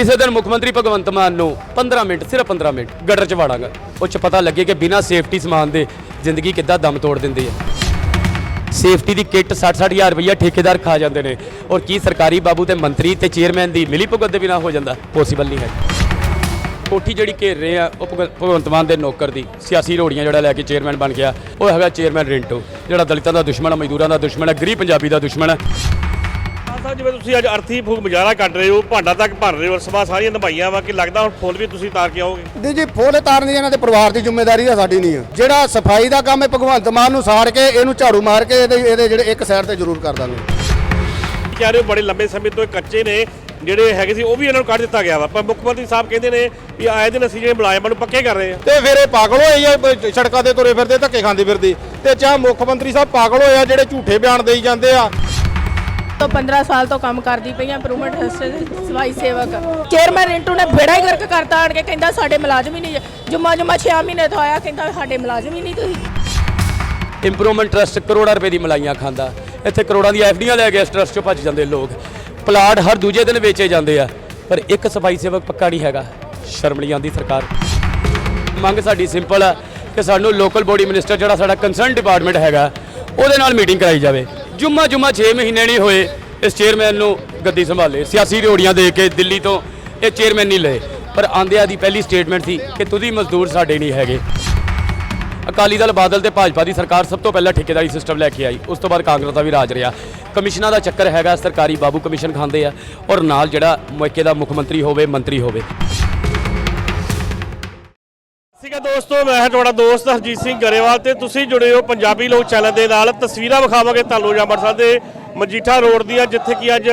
ਕਿਸੇ ਦਿਨ ਮੁੱਖ ਮੰਤਰੀ ਭਗਵੰਤ ਮਾਨ ਨੂੰ 15 ਮਿੰਟ, ਸਿਰਫ 15 ਮਿੰਟ ਗਟਰ ਚ ਵਾੜਾਂਗਾ। ਉਹ ਚ ਪਤਾ ਲੱਗੇ ਕਿ ਬਿਨਾਂ ਸੇਫਟੀ ਸਮਾਨ ਦੇ ਜ਼ਿੰਦਗੀ ਕਿੱਦਾਂ ਦਮ ਤੋੜ ਦਿੰਦੀ ਹੈ। ਸੇਫਟੀ ਦੀ ਕਿੱਟ 60-60 ਹਜ਼ਾਰ ਰੁਪਈਆ ਠੇਕੇਦਾਰ ਖਾ ਜਾਂਦੇ ਨੇ। ਔਰ ਕੀ ਸਰਕਾਰੀ ਬਾਬੂ ਤੇ ਮੰਤਰੀ ਤੇ ਚੇਅਰਮੈਨ ਦੀ ਮਿਲੀ ਭੁਗਤ ਦੇ ਬਿਨਾ ਹੋ ਜਾਂਦਾ? ਪੋਸੀਬਲ ਨਹੀਂ ਹੈ। ਕੋਠੀ ਜਿਹੜੀ ਘੇਰ ਰਹੇ ਆ, ਉਹ ਭਗਵ- ਭਗਵੰਤ ਮਾਨ ਦੇ ਨੌਕਰ ਦੀ, ਸਿਆਸੀ ਰੋੜੀਆਂ ਜਿਹੜਾ ਲੈ ਕੇ ਚੇਅਰਮੈਨ ਬਣ ਗਿਆ। ਉਹ ਹੈਗਾ ਚੇਅਰਮੈਨ ਰਿੰਟੋ, ਜਿਹੜਾ ਦਲਿਤਾਂ ਦਾ ਦੁਸ਼ਮਣ ਹੈ ਮਜ਼ਦੂਰਾਂ ਦਾ ਦੁਸ਼ਮਣ ਹੈ ਗਰੀਬ ਪੰਜਾਬੀ ਦਾ ਦੁਸ਼ਮਣ ਹੈ ਸਾਹਿਬ ਜਿਵੇਂ ਤੁਸੀਂ ਅੱਜ ਅਰਥੀ ਫੂਕ ਮੁਜ਼ਾਹਰਾ ਕੱਢ ਰਹੇ ਹੋ ਭਾਂਡਾ ਤੱਕ ਭਰ ਰਹੇ ਹੋ ਸਭਾ ਸਾਰੀਆਂ ਨਿਭਾਈਆਂ ਵਾ ਕਿ ਲੱਗਦਾ ਹੁਣ ਫੁੱਲ ਵੀ ਤੁਸੀਂ ਤਾਰ ਕੇ ਆਓਗੇ? ਦੀ ਜੀ ਫੁੱਲ ਤਾਰਨ ਦੀ ਇਹਨਾਂ ਦੇ ਪਰਿਵਾਰ ਦੀ ਜ਼ਿੰਮੇਵਾਰੀ ਆ ਸਾਡੀ ਨਹੀਂ ਆ। ਜਿਹੜਾ ਸਫ਼ਾਈ ਦਾ ਕੰਮ ਹੈ ਭਗਵੰਤ ਮਾਨ ਨੂੰ ਸਾੜ ਕੇ ਇਹਨੂੰ ਝਾੜੂ ਮਾਰ ਕੇ ਇਹਦੇ ਇਹਦੇ ਜਿਹੜੇ ਇੱਕ ਸਾਈਡ ਤੇ ਜ਼ਰੂਰ ਕਰ ਦਾਂਗੇ। ਕਹਿ ਰਹੇ ਹੋ ਬੜੇ ਲੰਬੇ ਸਮੇਂ ਤੋਂ ਇਹ ਕੱਚੇ ਨੇ ਜਿਹੜੇ ਹੈਗੇ ਸੀ ਉਹ ਵੀ ਇਹਨਾਂ ਨੂੰ ਕੱਢ ਦਿੱਤਾ ਗਿਆ ਵਾ। ਪਰ ਮੁੱਖ ਮੰਤਰੀ ਸਾਹਿਬ ਕਹਿੰਦੇ ਨੇ ਵੀ ਆਏ ਦਿਨ ਅਸੀਂ ਜਿਹੜੇ ਮੁਲਾਜ਼ਮਾਂ ਨੂੰ ਪੱਕੇ ਕਰ ਰਹੇ ਹਾਂ ਤੇ ਫਿਰ ਇਹ ਪਾਗਲ ਹੋਏ ਆ ਸੜਕਾਂ ਤੇ ਤੁਰੇ ਫਿਰਦੇ ਧੱਕੇ ਖਾਂਦੇ ਫਿਰਦੇ। ਤੇ ਚਾਹ ਮੁੱਖ ਮੰਤਰੀ ਸਾਹਿਬ ਪਾਗਲ ਹੋਏ ਆ ਜਿਹੜੇ ਝੂਠੇ ਬਿਆਨ ਦੇਈ ਜਾਂਦੇ ਆ। ਤੋਂ 15 ਸਾਲ ਤੋਂ ਕੰਮ ਕਰਦੀ ਪਈ ਆ ਇੰਪਰੂਵਮੈਂਟ ਸਫ਼ਾਈ ਸੇਵਕ। ਚੇਅਰਮੈਨ ਰਿੰਟੂ ਨੇ ਬੇੜਾ ਹੀ ਗਰਕ ਕਰਤਾ ਆਣ ਕੇ, ਕਹਿੰਦਾ ਸਾਡੇ ਮੁਲਾਜ਼ਮ ਹੀ ਨਹੀਂ ਜੁਮਾ ਜੁਮਾ 6 ਮਹੀਨੇ ਤੋਂ ਆਇਆ, ਕਹਿੰਦਾ ਸਾਡੇ ਮੁਲਾਜ਼ਮ ਹੀ ਨਹੀਂ ਤੁਸੀਂ। ਇੰਪਰੂਵਮੈਂਟ ਟਰਸਟ ਕਰੋੜਾਂ ਰੁਪਏ ਦੀ ਮਲਾਈਆਂ ਖਾਂਦਾ। ਇੱਥੇ ਕਰੋੜਾਂ ਦੀ ਐਫਡੀਆਂ ਲੈ ਕੇ ਇਸ ਟਰਸਟ ਚੋਂ ਭੱਜ ਜਾਂਦੇ ਲੋਕ। ਪਲਾਟ ਹਰ ਦੂਜੇ ਦਿਨ ਵੇਚੇ ਜਾਂਦੇ ਆ, ਪਰ ਇੱਕ ਸਫ਼ਾਈ ਸੇਵਕ ਪੱਕਾ ਨਹੀਂ ਹੈਗਾ। ਸ਼ਰਮ ਲਈ ਆਉਂਦੀ ਸਰਕਾਰ। ਮੰਗ ਸਾਡੀ ਸਿੰਪਲ ਆ ਕਿ ਸਾਨੂੰ ਲੋਕਲ ਬੋਡੀ ਮਿਨਿਸਟਰ ਜਿਹੜਾ ਸਾਡਾ ਕੰਸਰਨ ਡਿਪਾਰਟਮੈਂਟ ਹੈਗਾ, ਉਹਦੇ ਨਾਲ ਮੀਟਿੰਗ ਕਰਾਈ ਜਾਵੇ। ਜੁਮਾ ਜੁਮਾ 6 ਮਹੀਨੇ ਨਹੀਂ ਹੋਏ ਇਸ ਚੇਅਰਮੈਨ ਨੂੰ ਗੱਦੀ ਸੰਭਾਲੇ। ਸਿਆਸੀ ਰੋੜੀਆਂ ਦੇ ਕੇ ਦਿੱਲੀ ਤੋਂ ਇਹ ਚੇਅਰਮੈਨ ਨਹੀਂ ਲਏ। ਪਰ ਆਂਦਿਆਂ ਦੀ ਪਹਿਲੀ ਸਟੇਟਮੈਂਟ ਸੀ ਕਿ ਤੁਸੀਂ ਮਜ਼ਦੂਰ ਸਾਡੇ ਨਹੀਂ ਹੈਗੇ। ਅਕਾਲੀ ਦਲ ਬਾਦਲ ਤੇ ਭਾਜਪਾ ਦੀ ਸਰਕਾਰ ਸਭ ਤੋਂ ਪਹਿਲਾਂ ਠੇਕੇਦਾਰੀ ਸਿਸਟਮ ਲੈ ਕੇ ਆਈ। ਉਸ ਤੋਂ ਬਾਅਦ ਕਾਂਗਰਸ ਦਾ ਵੀ ਰਾਜ ਰਿਹਾ। ਕਮਿਸ਼ਨਾਂ ਦਾ ਚੱਕਰ ਹੈਗਾ, ਸਰਕਾਰੀ ਬਾਬੂ ਕਮਿਸ਼ਨ ਖਾਂਦੇ ਆ ਔਰ ਨਾਲ ਜਿਹੜਾ ਮੌਕੇ ਦਾ ਮੁੱਖ ਮੰਤਰੀ ਹੋਵੇ ਮੰਤਰੀ ਹੋਵੇ। ਦੋਸਤੋ, ਮੈਂ ਹਾਂ ਤੁਹਾਡਾ ਦੋਸਤ ਹਰਜੀਤ ਸਿੰਘ ਗਰੇਵਾਲ ਤੇ ਤੁਸੀਂ ਜੁੜੇ ਹੋ ਪੰਜਾਬੀ ਲੋਕ ਚੈਨਲ ਦੇ ਨਾਲ। ਤਸਵੀਰਾਂ ਵਿਖਾਵਾਂਗੇ ਤੁਹਾਨੂੰ ਜਾਂ ਅੰਮ੍ਰਿਤਸਰ ਦੇ ਮਜੀਠਾ ਰੋਡ ਦੀਆਂ, ਜਿੱਥੇ ਕਿ ਅੱਜ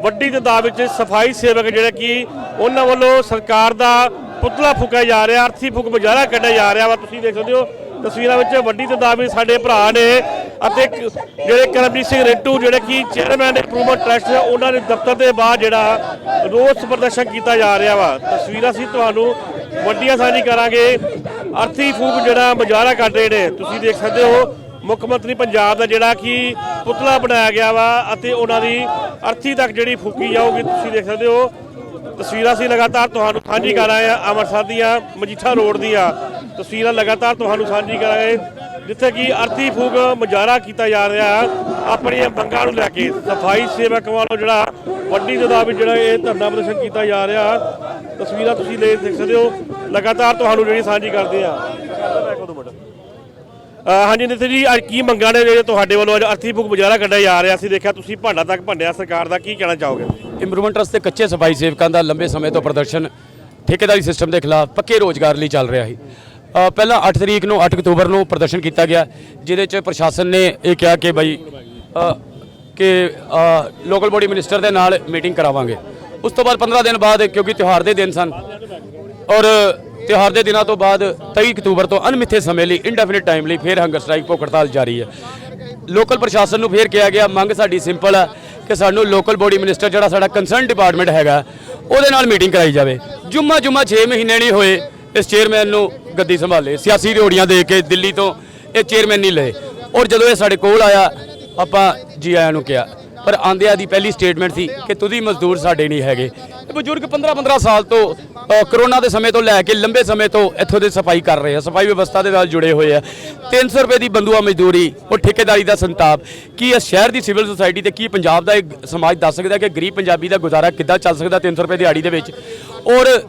ਵੱਡੀ ਤਦਾਦ ਵਿੱਚ ਸਫ਼ਾਈ ਸੇਵਕ ਜਿਹੜੇ ਕਿ ਉਹਨਾਂ ਵੱਲੋਂ ਸਰਕਾਰ ਦਾ ਪੁਤਲਾ ਫੂਕਿਆ ਜਾ ਰਿਹਾ ਅਰਥੀ ਫੂਕ ਮੁਜ਼ਾਹਰਾ ਕੱਢਿਆ ਜਾ ਰਿਹਾ ਵਾ। ਤੁਸੀਂ ਦੇਖ ਸਕਦੇ ਹੋ, ਤਸਵੀਰਾਂ ਵਿੱਚ ਵੱਡੀ ਤਦਾਦ ਵਿੱਚ ਸਾਡੇ ਭਰਾ ਨੇ ਅਤੇ ਜਿਹੜੇ ਕਰਮਜੀਤ ਸਿੰਘ ਰਿੰਟੂ, ਜਿਹੜੇ ਕਿ ਚੇਅਰਮੈਨ ਇੰਪਰੂਵਮੈਂਟ ਟਰਸਟ ਹੈ ਉਹਨਾਂ ਦੇ ਦਫ਼ਤਰ ਦੇ ਬਾਹਰ ਜਿਹੜਾ ਰੋਸ ਪ੍ਰਦਰਸ਼ਨ ਕੀਤਾ ਜਾ ਰਿਹਾ ਵਾ। ਤਸਵੀਰਾਂ ਸੀ ਤੁਹਾਨੂੰ ਵੱਡੀਆਂ ਸਾਂਝੀ ਕਰਾਂਗੇ। ਅਰਥੀ ਫੂਕ ਜਿਹੜਾ ਮੁਜ਼ਾਹਰਾ ਕਰ ਰਹੇ ਨੇ, ਤੁਸੀਂ ਦੇਖ ਸਕਦੇ ਹੋ, ਮੁੱਖ ਮੰਤਰੀ ਪੰਜਾਬ ਦਾ ਜਿਹੜਾ ਕਿ ਪੁਤਲਾ ਬਣਾਇਆ ਗਿਆ ਵਾ ਅਤੇ ਉਹਨਾਂ ਦੀ ਅਰਥੀ ਤੱਕ ਜਿਹੜੀ ਫੂਕੀ ਜਾਊਗੀ, ਤੁਸੀਂ ਦੇਖ ਸਕਦੇ ਹੋ। ਤਸਵੀਰਾਂ ਸੀ ਲਗਾਤਾਰ ਤੁਹਾਨੂੰ ਸਾਂਝੀ ਕਰ ਰਹੇ ਆ ਅੰਮ੍ਰਿਤਸਰ ਦੀਆਂ, ਮਜੀਠਾ ਰੋਡ ਦੀਆਂ। ਤਸਵੀਰਾਂ ਲਗਾਤਾਰ ਤੁਹਾਨੂੰ ਸਾਂਝੀ ਕਰਾਂਗੇ ਜਿੱਥੇ ਕਿ ਅਰਥੀ ਫੂਕ ਮੁਜ਼ਾਹਰਾ ਕੀਤਾ ਜਾ ਰਿਹਾ, ਆਪਣੀਆਂ ਮੰਗਾਂ ਨੂੰ ਲੈ ਕੇ। ਸਫ਼ਾਈ ਸੇਵਕ ਵੱਲੋਂ ਜਿਹੜਾ ਵੱਡੀ ਤਦਾਦ ਵਿੱਚ ਜਿਹੜਾ ਇਹ ਧਰਨਾ ਪ੍ਰਦਰਸ਼ਨ ਕੀਤਾ ਜਾ ਰਿਹਾ ਤਸਵੀਰਾਂ ਤੁਸੀਂ ਲੈ ਦੇਖ ਸਕਦੇ ਹੋ। ਲਗਾਤਾਰ ਤੁਹਾਨੂੰ ਜਿਹੜੀ ਸਾਂਝੀ ਕਰਦੇ ਆ ਹਾਂਜੀ ਨਿਤਿਨ ਜੀ, ਅੱਜ ਕੀ ਮੰਗਾਂ ਨੇ ਜਿਹੜੇ ਤੁਹਾਡੇ ਵੱਲੋਂ ਅੱਜ ਅਰਥੀ ਫੂਕ ਮੁਜ਼ਾਹਰਾ ਕੱਢਿਆ ਜਾ ਰਿਹਾ? ਸੀ ਦੇਖਿਆ ਤੁਸੀਂ ਭਾਂਡਾ ਤੱਕ ਭੰਡਿਆ। ਸਰਕਾਰ ਦਾ ਕੀ ਕਹਿਣਾ ਚਾਹੋਗੇ? ਇੰਪਰੂਵਮੈਂਟ ਟਰਸਟ ਤੇ ਕੱਚੇ ਸਫ਼ਾਈ ਸੇਵਕਾਂ ਦਾ ਲੰਬੇ ਸਮੇਂ ਤੋਂ ਪ੍ਰਦਰਸ਼ਨ ਠੇਕੇਦਾਰੀ ਸਿਸਟਮ ਦੇ ਖਿਲਾਫ ਪੱਕੇ ਰੋਜ਼ਗਾਰ ਲਈ ਚੱਲ ਰਿਹਾ ਸੀ। ਪਹਿਲਾਂ 8 ਤਰੀਕ ਨੂੰ 8 ਅਕਤੂਬਰ ਨੂੰ ਪ੍ਰਦਰਸ਼ਨ ਕੀਤਾ ਗਿਆ, ਜਿਹਦੇ ਚ ਪ੍ਰਸ਼ਾਸਨ ਨੇ ਇਹ ਕਿਹਾ ਕਿ ਬਈ ਕਿ ਲੋਕਲ ਬੋਡੀ ਮਿਨਿਸਟਰ ਦੇ ਨਾਲ ਮੀਟਿੰਗ ਕਰਾਵਾਂਗੇ। ਉਸ ਤੋਂ ਬਾਅਦ 15 ਦਿਨ ਬਾਅਦ, ਕਿਉਂਕਿ ਤਿਉਹਾਰ ਦੇ ਦਿਨ ਸਨ। ਔਰ ਤਿਉਹਾਰ ਦੇ ਦਿਨਾਂ ਤੋਂ ਬਾਅਦ 23 ਅਕਤੂਬਰ ਤੋਂ ਅਣਮਿੱਥੇ ਸਮੇਂ ਲਈ ਇਨਡੈਫਿਨਿਟ ਟਾਈਮ ਲਈ ਫੇਰ ਹੰਗਰ ਸਟ੍ਰਾਈਕ ਭੁੱਖ ਹੜਤਾਲ ਜਾਰੀ ਹੈ। ਲੋਕਲ ਪ੍ਰਸ਼ਾਸਨ ਨੂੰ ਫੇਰ ਕਿਹਾ ਗਿਆ, ਮੰਗ ਸਾਡੀ ਸਿੰਪਲ ਹੈ ਕਿ ਸਾਨੂੰ ਲੋਕਲ ਬੋਡੀ ਮਿਨਿਸਟਰ ਜਿਹੜਾ ਸਾਡਾ ਕੰਸਰਨ ਡਿਪਾਰਟਮੈਂਟ ਹੈਗਾ, ਉਹਦੇ ਨਾਲ ਮੀਟਿੰਗ ਕਰਾਈ ਜਾਵੇ। ਜੁਮਾ ਜੁਮਾ 6 ਮਹੀਨੇ ਨਹੀਂ ਹੋਏ, ਇਸ ਚੇਅਰਮੈਨ ਨੂੰ ਗੱਦੀ ਸੰਭਾਲੇ। ਸਿਆਸੀ ਰੋੜੀਆਂ ਦੇ ਕੇ ਦਿੱਲੀ ਤੋਂ ਇਹ ਚੇਅਰਮੈਨ ਨਹੀਂ ਲਏ। ਔਰ ਜਦੋਂ ਇਹ ਸਾਡੇ ਕੋਲ ਆਇਆ, ਆਪਾਂ ਜੀ ਆਇਆਂ ਨੂੰ ਕਿਹਾ ਪਰ ਆਂਦਿਆਂ ਦੀ ਪਹਿਲੀ ਸਟੇਟਮੈਂਟ ਸੀ ਕਿ ਤੁਸੀਂ ਮਜ਼ਦੂਰ ਸਾਡੇ ਨਹੀਂ ਹੈਗੇ। ਇਹ ਬਜ਼ੁਰਗ 15-15 ਸਾਲ ਤੋਂ ਅ, ਕਰੋਨਾ ਦੇ ਸਮੇਂ ਤੋਂ ਲੈ ਕੇ ਲੰਬੇ ਸਮੇਂ ਤੋਂ ਇੱਥੋਂ ਦੇ ਸਫ਼ਾਈ ਕਰ ਰਹੇ ਆ। ਸਫ਼ਾਈ ਵਿਵਸਥਾ ਦੇ ਨਾਲ ਜੁੜੇ ਹੋਏ ਆ। 300 ਰੁਪਏ ਦੀ ਬੰਦੂਆ ਮਜ਼ਦੂਰੀ ਉਹ ਠੇਕੇਦਾਰੀ ਦਾ ਸੰਤਾਪ। ਕੀ ਇਸ ਸ਼ਹਿਰ ਦੀ ਸਿਵਲ ਸੁਸਾਇਟੀ ਤੇ ਕੀ ਪੰਜਾਬ ਦਾ ਇੱਕ ਸਮਾਜ ਦੱਸ ਸਕਦਾ ਕਿ ਗਰੀਬ ਪੰਜਾਬੀ ਦਾ ਗੁਜ਼ਾਰਾ ਕਿੱਦਾਂ ਚੱਲ ਸਕਦਾ 300 ਰੁਪਏ ਦਿਹਾੜੀ ਦੇ ਵਿੱਚ? ਔਰ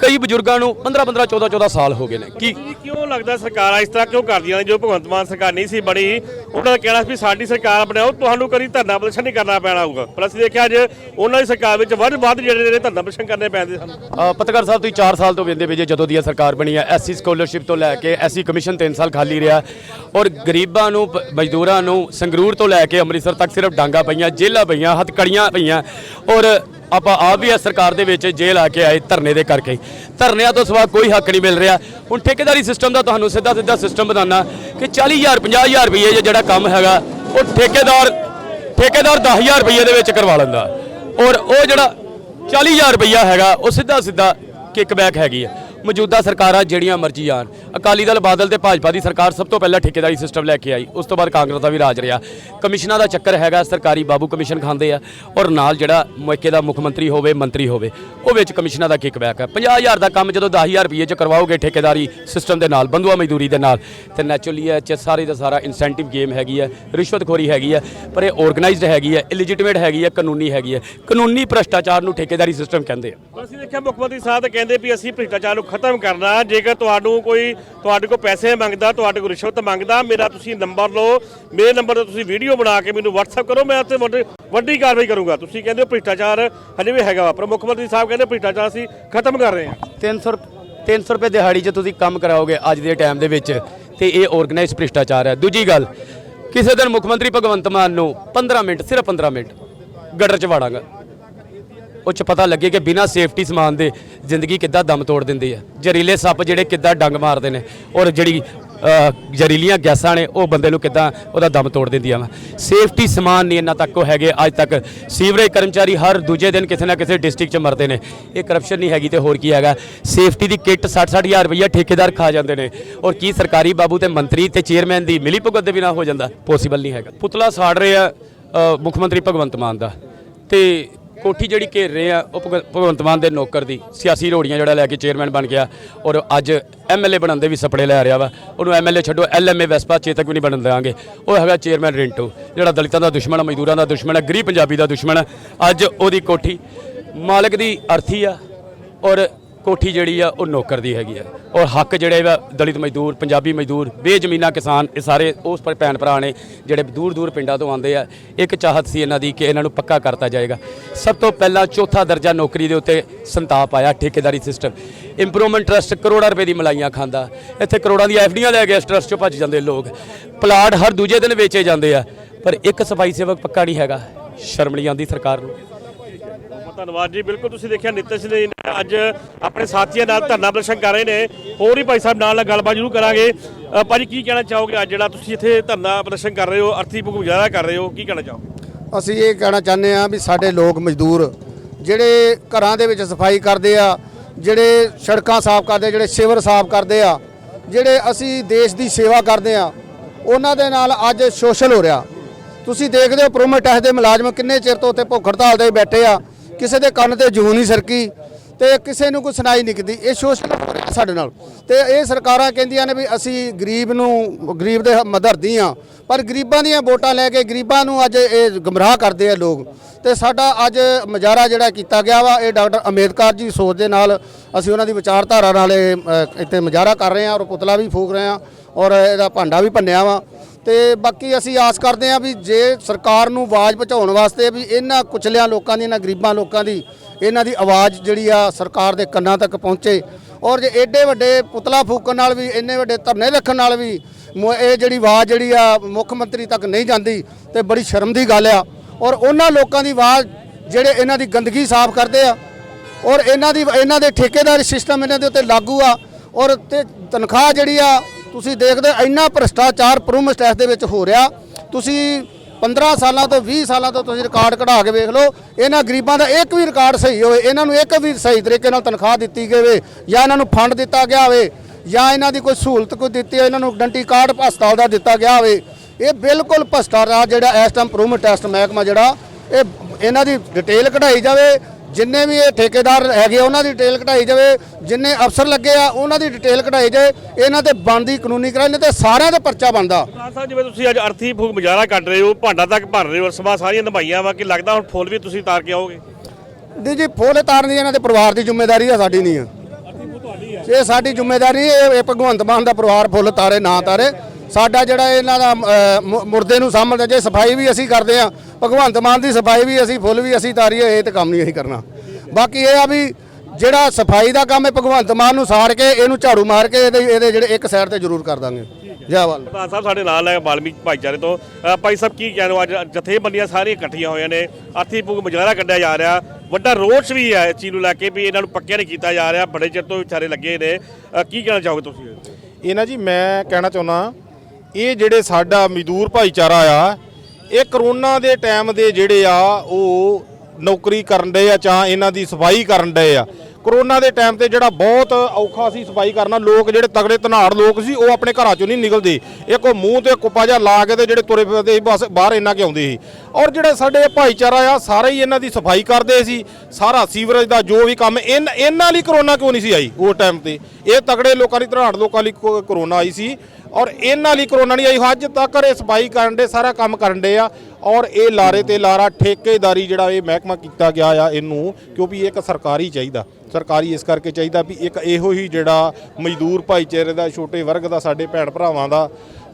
ਕਈ ਬਜ਼ੁਰਗਾਂ ਨੂੰ 15-15 14-14 ਸਾਲ ਹੋ ਗਏ ਨੇ। ਕੀ ਕਿਉਂ ਲੱਗਦਾ ਸਰਕਾਰਾਂ ਇਸ ਤਰ੍ਹਾਂ ਕਿਉਂ ਕਰਦੀਆਂ ਨੇ ਜੋ ਭਗਵੰਤ ਮਾਨ ਸਰਕਾਰ ਨਹੀਂ ਸੀ ਬਣੀ ਉਹਨਾਂ ਦਾ ਕਹਿਣਾ ਸੀ ਵੀ ਸਾਡੀ ਸਰਕਾਰ ਬਣਾਓ ਤੁਹਾਨੂੰ ਕਰੀ ਧਰਨਾ ਪ੍ਰਦਰਸ਼ਨ ਨਹੀਂ ਕਰਨਾ ਪੈਣਾ ਹੋਊਗਾ। ਪਰ ਅਸੀਂ ਦੇਖਿਆ ਅੱਜ ਉਹਨਾਂ ਦੀ ਸਰਕਾਰ ਵਿੱਚ ਵੱਧ ਵੱਧ ਜਿਹੜੇ ਨੇ ਧਰਨਾ ਪ੍ਰਦਰਸ਼ਨ ਕਰਨੇ ਪੈਂਦੇ ਸਨ। ਅ, ਪੱਤਰਕਾਰ ਸਾਹਿਬ ਤੁਸੀਂ 4 ਸਾਲ ਤੋਂ ਵੇਂਦੇ ਵੇਜੇ ਜਦੋਂ ਦੀ ਸਰਕਾਰ ਬਣੀ ਹੈ ਐਸਸੀ ਸਕਾਲਰਸ਼ਿਪ ਤੋਂ ਲੈ ਕੇ ਐਸਸੀ ਕਮਿਸ਼ਨ 3 ਸਾਲ ਖਾਲੀ ਰਿਹਾ। ਔਰ ਗਰੀਬਾਂ ਨੂੰ ਮਜ਼ਦੂਰਾਂ ਨੂੰ ਸੰਗਰੂਰ ਤੋਂ ਲੈ ਕੇ ਅੰਮ੍ਰਿਤਸਰ ਤੱਕ ਸਿਰਫ ਡਾਂਗਾ ਪਈਆਂ ਜੇਲ੍ਹਾਂ ਪਈਆਂ ਹੱਥਕੜੀਆਂ ਪਈਆਂ। ਔਰ ਆਪਾਂ ਆਪ ਵੀ ਇਸ ਸਰਕਾਰ ਦੇ ਵਿੱਚ ਜੇਲ੍ਹ ਆ ਕੇ ਆਏ ਧਰਨੇ ਦੇ ਕਰਕੇ। ਧਰਨਿਆਂ ਤੋਂ ਸਿਵਾ ਕੋਈ ਹੱਕ ਨਹੀਂ ਮਿਲ ਰਿਹਾ। ਹੁਣ ਠੇਕੇਦਾਰੀ ਸਿਸਟਮ ਦਾ ਤੁਹਾਨੂੰ ਸਿੱਧਾ ਸਿੱਧਾ ਸਿਸਟਮ ਬਤਾਨਾ ਕਿ 40000 50000 ਰੁਪਏ ਜਿਹੜਾ ਕੰਮ ਹੈਗਾ, ਉਹ ਠੇਕੇਦਾਰ ਠੇਕੇਦਾਰ 10000 ਰੁਪਏ ਦੇ ਵਿੱਚ ਕਰਵਾ ਲੈਂਦਾ। ਔਰ ਉਹ ਜਿਹੜਾ 40000 ਰੁਪਈਆ ਹੈਗਾ, ਉਹ ਸਿੱਧਾ ਸਿੱਧਾ ਕਿਕਬੈਕ ਹੈਗੀ ਆ। ਮੌਜੂਦਾ ਸਰਕਾਰਾਂ ਜਿਹੜੀਆਂ ਮਰਜ਼ੀ ਆਣ। ਅਕਾਲੀ ਦਲ ਬਾਦਲ ਤੇ ਭਾਜਪਾ ਦੀ ਸਰਕਾਰ ਸਭ ਤੋਂ ਪਹਿਲਾਂ ਠੇਕੇਦਾਰੀ ਸਿਸਟਮ ਲੈ ਕੇ ਆਈ, ਉਸ ਤੋਂ ਬਾਅਦ ਕਾਂਗਰਸ ਦਾ ਵੀ ਰਾਜ ਰਿਹਾ। ਕਮਿਸ਼ਨਾਂ ਦਾ ਚੱਕਰ ਹੈਗਾ, ਸਰਕਾਰੀ ਬਾਬੂ ਕਮਿਸ਼ਨ ਖਾਂਦੇ ਆ ਔਰ ਨਾਲ ਜਿਹੜਾ ਮੌਕੇ ਦਾ ਮੁੱਖ ਮੰਤਰੀ ਹੋਵੇ ਮੰਤਰੀ ਹੋਵੇ, ਉਹ ਵਿੱਚ ਕਮਿਸ਼ਨਾਂ ਦਾ ਕਿਕਬੈਕ ਹੈ 50000 ਦਾ ਕੰਮ ਜਦੋਂ 10000 ਰੁਪਏ ਚ ਕਰਵਾਓਗੇ ਠੇਕੇਦਾਰੀ ਸਿਸਟਮ ਦੇ ਨਾਲ ਬੰਦੂਆ ਮਜ਼ਦੂਰੀ ਦੇ ਨਾਲ, ਤੇ ਨੈਚੁਰਲੀ ਇਹ ਚ ਸਾਰੇ ਦਾ ਸਾਰਾ ਇਨਸੈਂਟਿਵ ਗੇਮ ਹੈਗੀ ਹੈ ਰਿਸ਼ਵਤਖੋਰੀ ਹੈਗੀ ਹੈ ਪਰ ਇਹ ਆਰਗੇਨਾਈਜ਼ਡ ਹੈਗੀ ਹੈ ਇਲੀਜੀਟਿਮੇਟ ਹੈਗੀ ਹੈ ਕਾਨੂੰਨੀ ਹੈਗੀ ਹੈ ਕਾਨੂੰਨੀ ਭ੍ਰਸ਼ਟਾਚਾਰ ਨੂੰ ਠੇਕੇਦਾਰੀ ਸਿਸਟਮ ਕਹਿੰਦੇ ਆ। ਅਸੀਂ ਦੇਖਿਆ ਮੁੱਖ ਮੰਤਰੀ ਸਾਹਿਬ ਤਾਂ ਕਹਿੰਦੇ ਵੀ ਅਸੀਂ ਭ੍ਰਿਸ਼ਟਾਚਾਰ ਨੂੰ ਖਤਮ ਕਰਨਾ, ਜੇਕਰ ਤੁਹਾਨੂੰ ਕੋਈ, ਤੁਹਾਡੇ ਕੋਲ ਪੈਸੇ ਮੰਗਦਾ, ਤੁਹਾਡੇ ਕੋਲ ਰਿਸ਼ਵਤ ਮੰਗਦਾ, ਮੇਰਾ ਤੁਸੀਂ ਨੰਬਰ ਲਓ, ਮੇਰੇ ਨੰਬਰ ਤੇ ਤੁਸੀਂ ਵੀਡੀਓ ਬਣਾ ਕੇ ਮੈਨੂੰ WhatsApp ਕਰੋ, ਮੈਂ ਉੱਤੇ ਵੱਡੀ- ਵੱਡੀ ਕਾਰਵਾਈ ਕਰੂੰਗਾ। ਤੁਸੀਂ ਕਹਿੰਦੇ ਹੋ ਭ੍ਰਿਸ਼ਟਾਚਾਰ ਹਜੇ ਵੀ ਹੈਗਾ ਵਾ ਪਰ ਮੁੱਖ ਮੰਤਰੀ ਸਾਹਿਬ ਕਹਿੰਦੇ ਭ੍ਰਿਸ਼ਟਾਚਾਰ ਅਸੀਂ ਖਤਮ ਕਰ ਰਹੇ ਹਾਂ। 300 300 ਰੁਪਏ ਦਿਹਾੜੀ 'ਚ ਤੁਸੀਂ ਕੰਮ ਕਰਾਓਗੇ ਅੱਜ ਦੇ ਟਾਈਮ ਦੇ ਵਿੱਚ, ਤੇ ਇਹ ਆਰਗੇਨਾਈਜ਼ਡ ਭ੍ਰਿਸ਼ਟਾਚਾਰ ਹੈ। ਦੂਜੀ ਗੱਲ, ਕਿਸੇ ਦਿਨ ਮੁੱਖ ਮੰਤਰੀ ਭਗਵੰਤ ਮਾਨ ਨੂੰ 15 ਮਿੰਟ, ਸਿਰਫ 15 ਮਿੰਟ, ਗਟਰ 'ਚ ਵਾੜਾਂਗਾ। ਉਹ 'ਚ ਪਤਾ ਲੱਗੇ ਕਿ ਬਿਨਾਂ ਸੇਫਟੀ ਸਮਾਨ ਦੇ ਜ਼ਿੰਦਗੀ ਕਿੱਦਾਂ ਦਮ ਤੋੜ ਦਿੰਦੀ ਹੈ। ਜ਼ਹਿਰੀਲੇ ਸੱਪ ਜਿਹੜੇ ਕਿੱਦਾਂ ਡੰਗ ਮਾਰਦੇ ਨੇ ਔਰ ਜਿਹੜੀ ਜ਼ਹਿਰੀਲੀਆਂ ਗੈਸਾਂ ਨੇ, ਉਹ ਬੰਦੇ ਨੂੰ ਕਿੱਦਾਂ ਉਹਦਾ ਦਮ ਤੋੜ ਦਿੰਦੀਆਂ ਵਾ। ਸੇਫਟੀ ਸਮਾਨ ਨਹੀਂ ਇੰਨਾ ਤੱਕ ਉਹ ਹੈਗੇ ਅੱਜ ਤੱਕ। ਸੀਵਰੇਜ ਕਰਮਚਾਰੀ ਹਰ ਦੂਜੇ ਦਿਨ ਕਿਸੇ ਨਾ ਕਿਸੇ ਡਿਸਟ੍ਰਿਕਟ 'ਚ ਮਰਦੇ ਨੇ। ਇਹ ਕਰਪਸ਼ਨ ਨਹੀਂ ਹੈਗੀ ਤੇ ਹੋਰ ਕੀ ਹੈਗਾ। ਸੇਫਟੀ ਦੀ ਕਿੱਟ 60 ਹਜ਼ਾਰ ਰੁਪਈਆ ਠੇਕੇਦਾਰ ਖਾ ਜਾਂਦੇ ਨੇ। ਔਰ ਕੀ ਸਰਕਾਰੀ ਬਾਬੂ ਤੇ ਮੰਤਰੀ ਤੇ ਚੇਅਰਮੈਨ ਦੀ ਮਿਲੀ ਭੁਗਤ ਦੇ ਬਿਨਾ ਹੋ ਜਾਂਦਾ? ਪੋਸੀਬਲ ਨਹੀਂ ਹੈਗਾ। ਪੁਤਲਾ ਸਾੜ ਰਿਹਾ ਮੁੱਖ ਮੰਤਰੀ ਭਗਵੰਤ ਮਾਨ ਦਾ। ਤੇ ਕੋਠੀ ਜਿਹੜੀ ਘੇਰ ਰਹੇ ਆ, ਉਹ ਭਗਵ- ਭਗਵੰਤ ਮਾਨ ਦੇ ਨੌਕਰ ਦੀ, ਸਿਆਸੀ ਰੋੜੀਆਂ ਜਿਹੜਾ ਲੈ ਕੇ ਚੇਅਰਮੈਨ ਬਣ ਗਿਆ, ਔਰ ਅੱਜ ਐਮਐਲਏ ਬਣਨ ਦੇ ਵੀ ਸਪੜੇ ਲੈ ਰਿਹਾ ਵਾ। ਉਹਨੂੰ ਐਮਐਲਏ ਛੱਡੋ ਐਲਐਮਏ ਵੈਸਪਾ ਚੇਤਕ ਵੀ ਨਹੀਂ ਬਣਨ ਦੇਵਾਂਗੇ। ਉਹ ਹੈਗਾ ਚੇਅਰਮੈਨ ਰਿੰਟੂ, ਜਿਹੜਾ ਦਲਿਤਾਂ ਦਾ ਦੁਸ਼ਮਣ ਆ ਮਜ਼ਦੂਰਾਂ ਦਾ ਦੁਸ਼ਮਣ ਹੈ, ਗਰੀਬ ਪੰਜਾਬੀ ਦਾ ਦੁਸ਼ਮਣ ਹੈ। ਅੱਜ ਉਹਦੀ ਕੋਠੀ, ਮਾਲਕ ਦੀ ਅਰਥੀ ਆ, ਔਰ ਕੋਠੀ ਜਿਹੜੀ ਆ, ਉਹ ਨੌਕਰ ਦੀ ਹੈਗੀ ਆ। ਔਰ ਹੱਕ ਜਿਹੜੇ ਵਾ, ਦਲਿਤ ਮਜ਼ਦੂਰ, ਪੰਜਾਬੀ ਮਜ਼ਦੂਰ, ਬੇਜ਼ਮੀਨਾ ਕਿਸਾਨ, ਇਹ ਸਾਰੇ ਉਸ ਪਰ ਭੈਣ ਭਰਾ ਨੇ, ਜਿਹੜੇ ਦੂਰ ਦੂਰ ਪਿੰਡਾਂ ਤੋਂ ਆਉਂਦੇ ਆ, ਇੱਕ ਚਾਹਤ ਸੀ ਇਹਨਾਂ ਦੀ ਕਿ ਇਹਨਾਂ ਨੂੰ ਪੱਕਾ ਕਰਤਾ ਜਾਏਗਾ। ਸਭ ਤੋਂ ਪਹਿਲਾਂ ਚੌਥਾ ਦਰਜਾ ਨੌਕਰੀ ਦੇ ਉੱਤੇ ਸੰਤਾਪ ਆਇਆ, ਠੇਕੇਦਾਰੀ ਸਿਸਟਮ ਇੰਪਰੂਵਮੈਂਟ ਟਰਸਟ ਕਰੋੜਾਂ ਰੁਪਏ ਦੀ ਮਲਾਈਆਂ ਖਾਂਦਾ। ਇੱਥੇ ਕਰੋੜਾਂ ਦੀ ਐਫਡੀਆਂ ਲੈ ਕੇ ਇਸ ਟਰਸਟ ਚੋਂ ਭੱਜ ਜਾਂਦੇ ਲੋਕ। ਪਲਾਟ ਹਰ ਦੂਜੇ ਦਿਨ ਵੇਚੇ ਜਾਂਦੇ ਆ। ਪਰ ਇੱਕ ਸਫ਼ਾਈ ਸੇਵਕ ਪੱਕਾ ਨਹੀਂ ਹੈਗਾ। ਸ਼ਰਮ ਨਹੀਂ ਆਉਂਦੀ ਸਰਕਾਰ ਨੂੰ। ਧੰਨਵਾਦ ਜੀ। ਬਿਲਕੁਲ ਤੁਸੀਂ ਦੇਖਿਆ ਨਿਤਿਸ਼ ਨੇ ਅੱਜ ਆਪਣੇ ਸਾਥੀਆਂ ਨਾਲ ਧਰਨਾ ਪ੍ਰਦਰਸ਼ਨ ਕਰ ਰਹੇ ਨੇ। ਹੋਰ ਹੀ ਭਾਈ ਸਾਹਿਬ ਨਾਲ ਨਾਲ ਗੱਲਬਾਤ ਜ਼ਰੂਰ ਕਰਾਂਗੇ। ਅ, ਭਾਜੀ ਕੀ ਕਹਿਣਾ ਚਾਹੋਗੇ ਅੱਜ ਜਿਹੜਾ ਤੁਸੀਂ ਇੱਥੇ ਧਰਨਾ ਪ੍ਰਦਰਸ਼ਨ ਕਰ ਰਹੇ ਹੋ ਅਰਥੀ ਭੁਗ ਗੁਜ਼ਾਰਾ ਕਰ ਰਹੇ ਹੋ ਕੀ ਕਹਿਣਾ ਚਾਹੋਗੇ? ਅਸੀਂ ਇਹ ਕਹਿਣਾ ਚਾਹੁੰਦੇ ਆ ਵੀ ਸਾਡੇ ਲੋਕ ਮਜ਼ਦੂਰ ਜਿਹੜੇ ਘਰਾਂ ਦੇ ਵਿੱਚ ਸਫ਼ਾਈ ਕਰਦੇ ਆ ਜਿਹੜੇ ਸੜਕਾਂ ਸਾਫ਼ ਕਰਦੇ ਆ ਜਿਹੜੇ ਸਿਵਰ ਸਾਫ਼ ਕਰਦੇ ਆ ਜਿਹੜੇ ਅਸੀਂ ਦੇਸ਼ ਦੀ ਸੇਵਾ ਕਰਦੇ ਆ ਉਹਨਾਂ ਦੇ ਨਾਲ ਅੱਜ ਸ਼ੋਸ਼ਲ ਹੋ ਰਿਹਾ। ਤੁਸੀਂ ਦੇਖਦੇ ਹੋ ਪ੍ਰੋਮੋ ਟੈਸਟ ਦੇ ਮੁਲਾਜ਼ਮ ਕਿੰਨੇ ਚਿਰ ਤੋਂ ਉੱਥੇ ਭੁੱਖ ਹੜਤਾਲ ਤੇ ਬੈਠੇ ਆ। ਕਿਸੇ ਦੇ ਕੰਨ ਤੇ ਜੂ ਨਹੀਂ ਸਰਕੀ ਤੇ ਕਿਸੇ ਨੂੰ ਕੋਈ ਸੁਣਾਈ ਨਹੀਂ ਕੀਤੀ ਇਹ ਸ਼ੋਸ਼ਲ ਹੋ ਰਿਹਾ ਸਾਡੇ ਨਾਲ। ਤੇ ਇਹ ਸਰਕਾਰਾਂ ਕਹਿੰਦੀਆਂ ਨੇ ਵੀ ਅਸੀਂ ਗਰੀਬ ਨੂੰ, ਗਰੀਬ ਦੇ ਮਦਰਦੀ ਆ ਪਰ ਗਰੀਬਾਂ ਦੀਆਂ ਵੋਟਾਂ ਲੈ ਕੇ ਗਰੀਬਾਂ ਨੂੰ ਅੱਜ ਇਹ ਗਮਰਾਹ ਕਰਦੇ ਆ ਲੋਕ। ਤੇ ਸਾਡਾ ਅੱਜ ਮੁਜ਼ਾਹਰਾ ਜਿਹੜਾ ਕੀਤਾ ਗਿਆ ਵਾ, ਇਹ ਡਾਕਟਰ ਅੰਬੇਦਕਰ ਜੀ ਸੋਚ ਦੇ ਨਾਲ ਅਸੀਂ ਉਹਨਾਂ ਦੀ ਵਿਚਾਰਧਾਰਾ ਨਾਲ ਇੱਥੇ ਮੁਜ਼ਾਹਰਾ ਕਰ ਰਹੇ ਹਾਂ ਔਰ ਪੁਤਲਾ ਵੀ ਫੂਕ ਰਹੇ ਹਾਂ ਔਰ ਇਹਦਾ ਭਾਂਡਾ ਵੀ ਭੰਨਿਆ ਵਾ। ਤੇ ਬਾਕੀ ਅਸੀਂ ਆਸ ਕਰਦੇ ਹਾਂ ਵੀ ਜੇ ਸਰਕਾਰ ਨੂੰ ਆਵਾਜ਼ ਪਹੁੰਚਾਉਣ ਵਾਸਤੇ ਵੀ ਇਹਨਾਂ ਕੁਚਲਿਆਂ ਲੋਕਾਂ ਦੀ, ਇਹਨਾਂ ਗਰੀਬਾਂ ਲੋਕਾਂ ਦੀ, ਇਹਨਾਂ ਦੀ ਆਵਾਜ਼ ਜਿਹੜੀ ਆ ਸਰਕਾਰ ਦੇ ਕੰਨਾਂ ਤੱਕ ਪਹੁੰਚੇ। ਔਰ ਜੇ ਐਡੇ ਵੱਡੇ ਪੁਤਲਾ ਫੂਕਣ ਨਾਲ ਵੀ, ਇੰਨੇ ਵੱਡੇ ਧਰਨੇ ਰੱਖਣ ਨਾਲ ਵੀ ਮ ਇਹ ਜਿਹੜੀ ਆਵਾਜ਼ ਜਿਹੜੀ ਆ ਮੁੱਖ ਮੰਤਰੀ ਤੱਕ ਨਹੀਂ ਜਾਂਦੀ ਤੇ ਬੜੀ ਸ਼ਰਮ ਦੀ ਗੱਲ ਆ। ਔਰ ਉਹਨਾਂ ਲੋਕਾਂ ਦੀ ਆਵਾਜ਼ ਜਿਹੜੇ ਇਹਨਾਂ ਦੀ ਗੰਦਗੀ ਸਾਫ਼ ਕਰਦੇ ਆ, ਔਰ ਇਹਨਾਂ ਦੀ ਇਹਨਾਂ ਦੇ ਠੇਕੇਦਾਰ ਸਿਸਟਮ ਇਹਨਾਂ ਦੇ ਉੱਤੇ ਲਾਗੂ ਆ, ਔਰ ਤੇ ਤਨਖਾਹ ਜਿਹੜੀ ਆ, ਤੁਸੀਂ ਦੇਖਦੇ ਹੋ ਇੰਨਾ ਭ੍ਰਸ਼ਟਾਚਾਰ ਪ੍ਰੂਮਸ ਟੈਸਟ ਦੇ ਵਿੱਚ ਹੋ ਰਿਹਾ। ਤੁਸੀਂ 15 ਸਾਲਾਂ ਤੋਂ 20 ਸਾਲਾਂ ਤੋਂ ਤੁਸੀਂ ਰਿਕਾਰਡ ਕਢਾ ਕੇ ਵੇਖ ਲਓ, ਇਹਨਾਂ ਗਰੀਬਾਂ ਦਾ ਇੱਕ ਵੀ ਰਿਕਾਰਡ ਸਹੀ ਹੋਵੇ, ਇਹਨਾਂ ਨੂੰ ਇੱਕ ਵੀ ਸਹੀ ਤਰੀਕੇ ਨਾਲ ਤਨਖਾਹ ਦਿੱਤੀ ਗਈ ਜਾਂ ਇਹਨਾਂ ਨੂੰ ਫੰਡ ਦਿੱਤਾ ਗਿਆ ਹੋਵੇ ਜਾਂ ਇਹਨਾਂ ਦੀ ਕੋਈ ਸਹੂਲਤ ਕੋਈ ਦਿੱਤੀ ਹੋਵੇ ਇਹਨਾਂ ਨੂੰ ਡੰਟੀ ਕਾਰਡ ਹਸਪਤਾਲ ਦਾ ਦਿੱਤਾ ਗਿਆ ਹੋਵੇ ਇਹ ਬਿਲਕੁਲ ਭ੍ਰਸ਼ਟਾਚਾਰ ਜਿਹੜਾ ਇਸ ਟਾਈਮ ਪ੍ਰੂਮਸ ਟੈਸਟ ਮਹਿਕਮਾ ਜਿਹੜਾ ਇਹ ਇਹਨਾਂ ਦੀ ਡਿਟੇਲ ਕਢਾਈ ਜਾਵੇ ਜਿੰਨੇ ਵੀ ਇਹ ਠੇਕੇਦਾਰ ਹੈਗੇ ਉਹਨਾਂ ਦੀ ਡਿਟੇਲ ਕਢਾਈ ਜਾਵੇ ਜਿੰਨੇ ਅਫਸਰ ਲੱਗੇ ਆ ਉਹਨਾਂ ਦੀ ਡਿਟੇਲ ਕਢਾਈ ਜਾਵੇ ਇਹਨਾਂ ਤੇ ਬਣਦੀ ਕਾਨੂੰਨੀ ਕਰਾਈ ਨਹੀਂ ਤੇ ਸਾਰਿਆਂ ਤੇ ਪਰਚਾ ਬਣਦਾ। ਖਾਨ ਸਾਹਿਬ ਜਿਵੇਂ ਤੁਸੀਂ ਅੱਜ ਅਰਥੀ ਭੁਗ ਮੁਜ਼ਾਹਰਾ ਕੱਢ ਰਹੇ ਹੋ ਭਾਂਡਾ ਤੱਕ ਭਰ ਰਹੇ ਹੋ ਸਭਾ ਸਾਰੀਆਂ ਨਿਭਾਈਆਂ ਵਾ ਕਿ ਲੱਗਦਾ ਹੁਣ ਫੁੱਲ ਵੀ ਤੁਸੀਂ ਤਾਰ ਕੇ ਆਓਗੇ? ਦੀ ਜੀ ਫੋਲੇ ਤਾਰਨ ਦੀ ਇਹਨਾਂ ਦੇ ਪਰਿਵਾਰ ਦੀ ਜ਼ਿੰਮੇਵਾਰੀ ਆ ਸਾਡੀ ਨਹੀਂ ਆ। ਇਹ ਸਾਡੀ ਜ਼ਿੰਮੇਵਾਰੀ ਇਹ ਭਗਵੰਤ ਮਾਨ ਦਾ ਪਰਿਵਾਰ ਫੁੱਲ ਤਾਰੇ ਨਾ ਤਾਰੇ। ਸਾਡਾ ਜਿਹੜਾ ਇਹਨਾਂ ਦਾ ਅ, ਮੁਰਦੇ ਨੂੰ ਸਾਂਭਦੇ ਜੇ ਸਫ਼ਾਈ ਵੀ ਅਸੀਂ ਕਰਦੇ ਆ ਭਗਵੰਤ ਮਾਨ ਦੀ ਸਫ਼ਾਈ ਵੀ ਅਸੀਂ ਫੁੱਲ ਵੀ ਅਸੀਂ ਤਾਰੀਏ ਇਹ ਤੇ ਕੰਮ ਨਹੀਂ ਅਸੀਂ ਕਰਨਾ। ਬਾਕੀ ਇਹ ਆ ਵੀ ਜਿਹੜਾ ਸਫ਼ਾਈ ਦਾ ਕੰਮ ਹੈ ਭਗਵੰਤ ਮਾਨ ਨੂੰ ਸਾੜ ਕੇ ਇਹਨੂੰ ਝਾੜੂ ਮਾਰ ਕੇ ਇਹਦੇ ਇਹਦੇ ਜਿਹੜੇ ਇੱਕ ਸਾਈਡ ਤੇ ਜ਼ਰੂਰ ਕਰ ਦਾਂਗੇ। ਜੈਵਾਲ ਪ੍ਰਧਾਨ ਸਾਹਿਬ ਸਾਡੇ ਨਾਲ ਹੈ ਬਾਲਮੀਕ ਭਾਈਚਾਰੇ ਤੋਂ। ਭਾਈ ਸਾਹਿਬ ਕੀ ਕਹਿ ਰਹੇ ਅੱਜ ਜਥੇਬੰਦੀਆਂ ਸਾਰੀਆਂ ਇਕੱਠੀਆਂ ਹੋਈਆਂ ਨੇ। ਅਰਥੀ ਭੁਗ ਮੁਜ਼ਾਹਰਾ ਕੱਢਿਆ ਜਾ ਰਿਹਾ। ਵੱਡਾ ਰੋਸ ਵੀ ਹੈ ਇਸ ਚੀਜ਼ ਨੂੰ ਲੈ ਕੇ ਵੀ ਇਹਨਾਂ ਨੂੰ ਪੱਕਿਆ ਨਹੀਂ ਕੀਤਾ ਜਾ ਰਿਹਾ ਬੜੇ ਚਿਰ ਤੋਂ ਵਿਚਾਰੇ ਲੱਗੇ ਨੇ। ਅ, ਕੀ ਕਹਿਣਾ ਚਾਹੋਗੇ ਤੁਸੀਂ? ਇਹ ਨਾ ਜੀ ਮੈਂ ਕਹਿਣਾ ਚਾਹੁੰਦਾ ਇਹ ਜਿਹੜੇ ਸਾਡਾ ਮਜ਼ਦੂਰ ਭਾਈਚਾਰਾ ਆ ਇਹ ਕਰੋਨਾ ਦੇ ਟਾਈਮ ਦੇ ਜਿਹੜੇ ਆ ਉਹ ਨੌਕਰੀ ਕਰਨ ਡਏ ਆ ਜਾਂ ਇਹਨਾਂ ਦੀ ਸਫ਼ਾਈ ਕਰਨ ਡਏ ਆ। ਕਰੋਨਾ ਦੇ ਟਾਈਮ ਤੇ ਜਿਹੜਾ ਬਹੁਤ ਔਖਾ ਸੀ ਸਫ਼ਾਈ ਕਰਨਾ, ਲੋਕ ਜਿਹੜੇ ਤਗੜੇ ਧਨਾੜ ਲੋਕ ਸੀ, ਉਹ ਆਪਣੇ ਘਰਾਂ ਚੋਂ ਨਹੀਂ ਨਿਕਲਦੇ। ਇੱਕ ਉਹ ਮੂੰਹ ਤੇ ਕੁੱਪਾ ਜਿਹਾ ਲਾ ਕੇ ਤੇ ਜਿਹੜੇ ਤੁਰੇ ਫਿਰਦੇ ਸੀ, ਬਸ ਬਾਹਰ ਇੰਨਾ ਕਿ ਆਉਂਦੇ ਸੀ। ਔਰ ਜਿਹੜੇ ਸਾਡੇ ਭਾਈਚਾਰਾ ਆ, ਸਾਰੇ ਹੀ ਇਹਨਾਂ ਦੀ ਸਫ਼ਾਈ ਕਰਦੇ ਸੀ। ਸਾਰਾ ਸੀਵਰੇਜ ਦਾ ਜੋ ਵੀ ਕੰਮ, ਇਨ- ਇਹਨਾਂ ਲਈ ਕਰੋਨਾ ਕਿਉਂ ਨਹੀਂ ਸੀ ਆਈ ਉਸ ਟਾਈਮ ਤੇ? ਇਹ ਤਗੜੇ ਲੋਕਾਂ ਲਈ ਧਨਾੜ, ਲੋਕਾਂ ਲਈ ਕੋ- ਕਰੋਨਾ ਆਈ ਸੀ। ਔਰ ਇਹਨਾਂ ਲਈ ਕਰੋਨਾ ਨਹੀਂ ਆਈ। ਅੱਜ ਤੱਕ ਇਹ ਸਫ਼ਾਈ ਕਰਨ ਦੇ ਸਾਰਾ ਕੰਮ ਕਰਨ ਦੇ ਆ ਔਰ ਇਹ ਲਾਰੇ ਤੇ ਲਾਰਾ ਠੇਕੇਦਾਰੀ ਜਿਹੜਾ ਇਹ ਮਹਿਕਮਾ ਕੀਤਾ ਗਿਆ ਆ ਇਹਨੂੰ, ਕਿਉਂਕਿ ਇਹ ਇੱਕ ਸਰਕਾਰੀ ਚਾਹੀਦਾ। ਸਰਕਾਰੀ ਇਸ ਕਰਕੇ ਚਾਹੀਦਾ ਵੀ ਇੱਕ ਇਹੋ ਹੀ ਜਿਹੜਾ ਮਜ਼ਦੂਰ ਭਾਈਚਾਰੇ ਦਾ, ਛੋਟੇ ਵਰਗ ਦਾ, ਸਾਡੇ ਭੈਣ ਭਰਾਵਾਂ ਦਾ